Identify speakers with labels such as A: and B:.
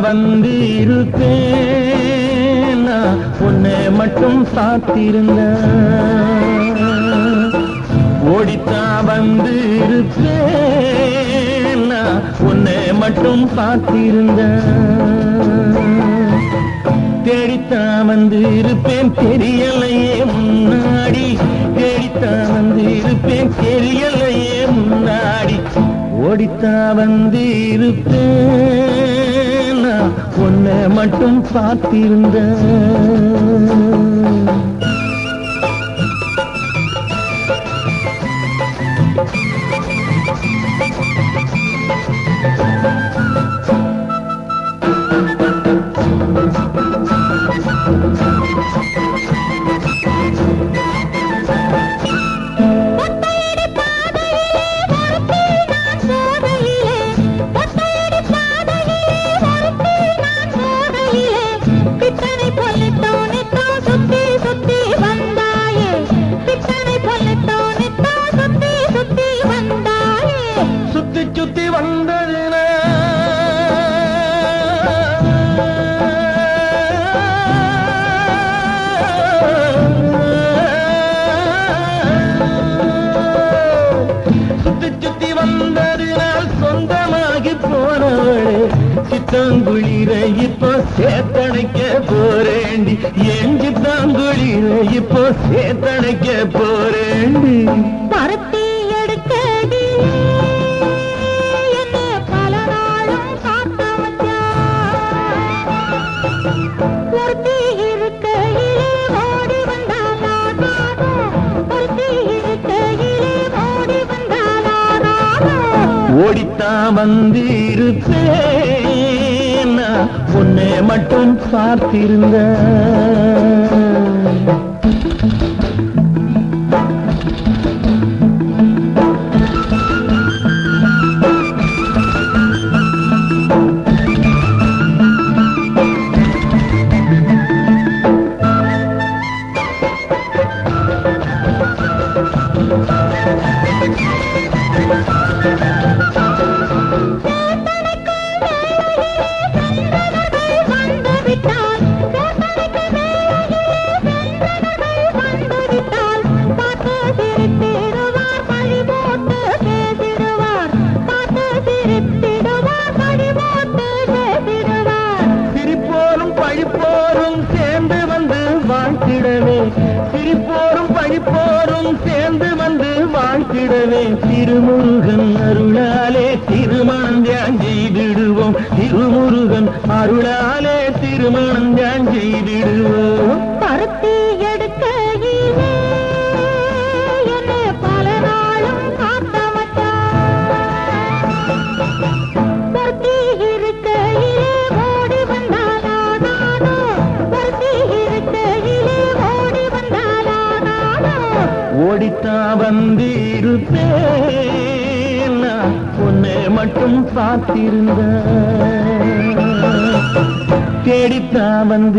A: வந்து இருப்பேன்? நான் மட்டும் சாத்திருந்த. ஓடித்தா வந்து இருப்பேன்? மட்டும் சாத்திருந்த. தேடித்தா வந்து இருப்பேன் தெரியலையே முன்னாடி. தேடித்தா வந்து இருப்பேன் தெரியலையே முன்னாடி. ஓடித்தா வந்து இருப்பேன். நான் உன்னை மட்டும் பார்த்திருந்த வந்ததுன. சுத்தி சுத்தி வந்ததினால் சொந்தமாகி போனவளே சித்தாங்குளிர இப்போ சேத்தணைக்க போறேண்டி. என் சித்தாங்குளிர இப்போ சேத்தணைக்க போறேண்டி.
B: பருத்தி
A: ஓடித்தான் வந்து இருப்பேன் நான் உன்னை மட்டும் பார்த்திருந்த.
B: வந்து
A: வாழ்த்திடவே திருமுருகன் அருளாலே திருமணம் தியான் செய்திடுவோம். திருமுருகன் அருளாலே திருமணம் தியான் செய்திடுவோம். மட்டும் பார்த்திருந்த தேடித்தான் வந்து